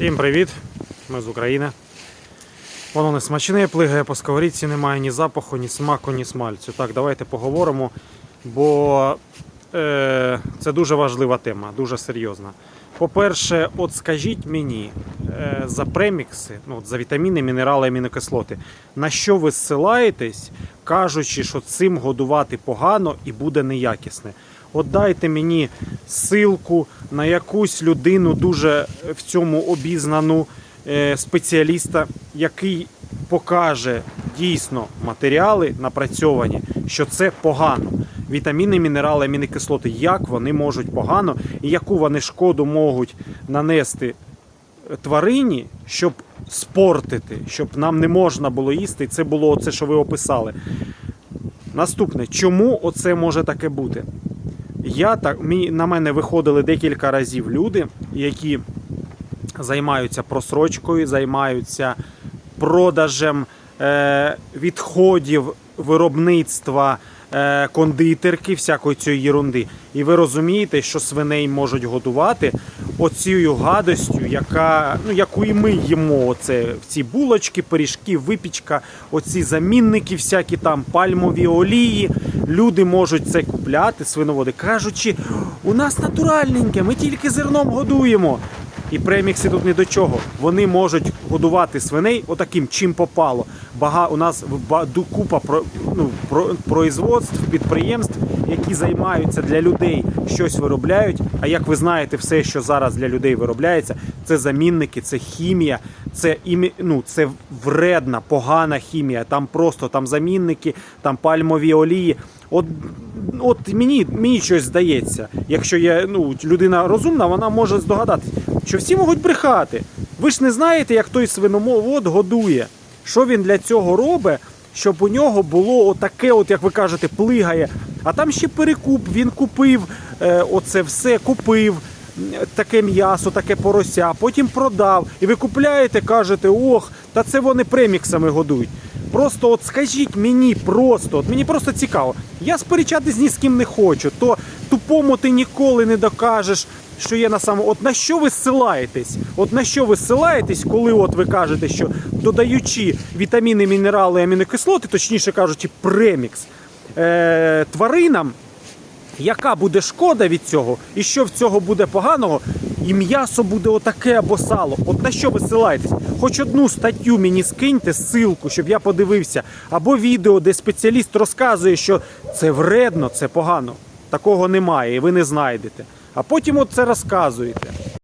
Всім привіт! Ми з України. Воно не смачне, плигає по сковорідці, немає ні запаху, ні смаку, ні смальцю. Так, давайте поговоримо, бо е, це дуже важлива тема, дуже серйозна. По-перше, от скажіть мені е, за премікси, ну, за вітаміни, мінерали, амінокислоти, на що ви зсилаєтесь, кажучи, що цим годувати погано і буде неякісне. От дайте мені ссылку на якусь людину дуже в цьому обізнану е, спеціаліста, який покаже дійсно матеріали напрацьовані, що це погано. Вітаміни, мінерали, амінокислоти, як вони можуть погано і яку вони шкоду можуть нанести тварині, щоб спортити, щоб нам не можна було їсти. Це було це, що ви описали. Наступне, чому оце може таке бути? Я так на мене виходили декілька разів люди, які займаються просрочкою, займаються продажем е, відходів виробництва е, кондитерки, всякої цієї єрунди. І ви розумієте, що свиней можуть годувати оцією гадостю, яка, ну, яку і ми їмо. Оце ці булочки, пиріжки, випічка, оці замінники, всякі там пальмові олії. Люди можуть це купляти, свиноводи, кажучи, у нас натуральненьке, ми тільки зерном годуємо. І премікси тут не до чого. Вони можуть годувати свиней отаким чим попало. Бага у нас ду- купа про, ну, про, производств, підприємств, які займаються для людей щось виробляють. А як ви знаєте, все, що зараз для людей виробляється, це замінники, це хімія, це імі, ну, це вредна, погана хімія. Там просто там замінники, там пальмові олії. От, от мені, мені щось здається, якщо є ну, людина розумна, вона може здогадатись, що всі можуть брехати. Ви ж не знаєте, як той свиномовод годує. Що він для цього робить, щоб у нього було отаке, от як ви кажете, плигає. А там ще перекуп. Він купив е, оце все, купив таке м'ясо, таке порося, потім продав. І ви купляєте, кажете, ох, та це вони преміксами годують. Просто от скажіть мені просто, от мені просто цікаво. Я сперечатись ні з ким не хочу, то тупому ти ніколи не докажеш, що є на самому. От на що ви ссилаєтесь? От на що ви ссилаєтесь, коли от ви кажете, що додаючи вітаміни, мінерали, амінокислоти, точніше кажучи, премікс е- тваринам, яка буде шкода від цього, і що в цього буде поганого, і м'ясо буде отаке або сало. От на що ви силаєтесь? Хоч одну статтю мені скиньте, ссылку, щоб я подивився, або відео, де спеціаліст розказує, що це вредно, це погано. Такого немає, і ви не знайдете. А потім от це розказуєте.